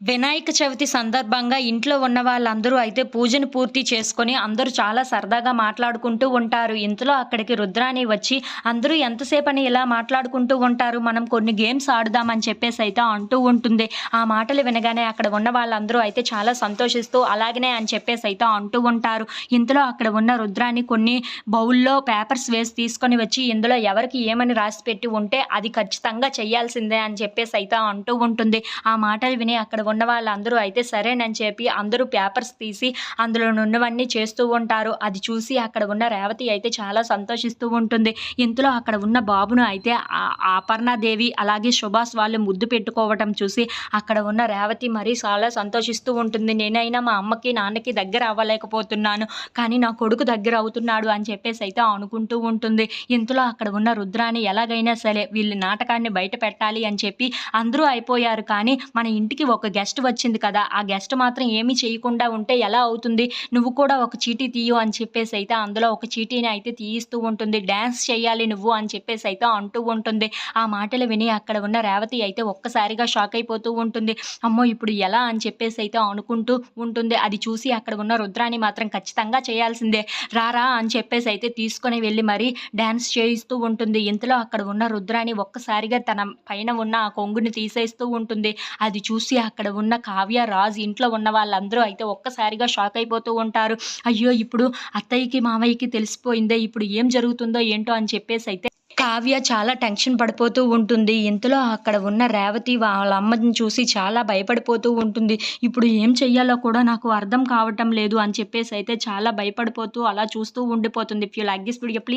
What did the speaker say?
వినాయక చవితి సందర్భంగా ఇంట్లో ఉన్న వాళ్ళందరూ అయితే పూజను పూర్తి చేసుకొని అందరూ చాలా సరదాగా మాట్లాడుకుంటూ ఉంటారు. ఇంతలో అక్కడికి రుద్రాని వచ్చి అందరూ ఎంతసేపని ఇలా మాట్లాడుకుంటూ ఉంటారు? మనం కొన్ని గేమ్స్ ఆడుదామని చెప్పేసి అయితే అంటూ ఉంటుంది. ఆ మాటలు వినగానే అక్కడ ఉన్న వాళ్ళందరూ అయితే చాలా సంతోషిస్తూ అలాగనే అని చెప్పేసి అయితే అంటూ ఉంటారు. ఇంతలో అక్కడ ఉన్న రుద్రాని కొన్ని బౌల్లో పేపర్స్ వేసి తీసుకొని వచ్చి ఇందులో ఎవరికి ఏమని రాసి పెట్టి ఉంటే అది ఖచ్చితంగా చేయాల్సిందే అని చెప్పేసి అయితే అంటూ ఉంటుంది. ఆ మాటలు విని అక్కడ ఉన్న వాళ్ళందరూ అయితే సరేనని చెప్పి అందరూ పేపర్స్ తీసి అందులో ఉన్నవన్నీ చేస్తూ ఉంటారు. అది చూసి అక్కడ ఉన్న రేవతి అయితే చాలా సంతోషిస్తూ ఉంటుంది. ఇంతలో అక్కడ ఉన్న బాబును అయితే అపర్ణాదేవి అలాగే సుభాష్ వాళ్ళు ముద్దు పెట్టుకోవటం చూసి అక్కడ ఉన్న రేవతి మరీ చాలా సంతోషిస్తూ ఉంటుంది. నేనైనా మా అమ్మకి నాన్నకి దగ్గర అవ్వలేకపోతున్నాను. కానీ నా కొడుకు దగ్గర అవుతున్నాడు అని చెప్పేసి అయితే అనుకుంటూ ఉంటుంది. ఇంతలో అక్కడ ఉన్న రుద్రాన్ని ఎలాగైనా సరే వీళ్ళ నాటకాన్ని బయట పెట్టాలి అని చెప్పి అందరూ అయిపోయారు. కానీ మన ఇంటికి ఒక గెస్ట్ వచ్చింది కదా ఆ గెస్ట్ మాత్రం ఏమీ చేయకుండా ఉంటే ఎలా అవుతుంది? నువ్వు కూడా ఒక చీటీ తీయు అని చెప్పేసి అయితే అందులో ఒక చీటీని అయితే తీయిస్తూ ఉంటుంది. డ్యాన్స్ చేయాలి నువ్వు అని చెప్పేసి అయితే అంటూ ఉంటుంది. ఆ మాటలు విని అక్కడ ఉన్న రేవతి అయితే ఒక్కసారిగా షాక్ అయిపోతూ ఉంటుంది. అమ్మో ఇప్పుడు ఎలా అని చెప్పేసి అయితే అనుకుంటూ ఉంటుంది. అది చూసి అక్కడ ఉన్న రుద్రాన్ని మాత్రం ఖచ్చితంగా చేయాల్సిందే. రారా అని చెప్పేసి అయితే తీసుకొని వెళ్ళి మరీ డ్యాన్స్ చేయిస్తూ ఉంటుంది. ఇంతలో అక్కడ ఉన్న రుద్రాన్ని ఒక్కసారిగా తన పైన ఉన్న ఆ కొంగుని తీసేస్తూ ఉంటుంది. అది చూసి అక్కడ ఉన్న కావ్య రాజ్ ఇంట్లో ఉన్న వాళ్ళందరూ అయితే ఒక్కసారిగా షాక్ అయిపోతూ ఉంటారు. అయ్యో ఇప్పుడు అత్తయ్యకి మావయ్యకి తెలిసిపోయిందే ఇప్పుడు ఏం జరుగుతుందో ఏంటో అని చెప్పేసి అయితే కావ్య చాలా టెన్షన్ పడిపోతూ ఉంటుంది. ఇంతలో అక్కడ ఉన్న రేవతి వాళ్ళ అమ్మని చూసి చాలా భయపడిపోతూ ఉంటుంది. ఇప్పుడు ఏం చెయ్యాలో కూడా నాకు అర్థం కావటం లేదు అని చెప్పేసి అయితే చాలా భయపడిపోతూ అలా చూస్తూ ఉండిపోతుంది. If you like this video please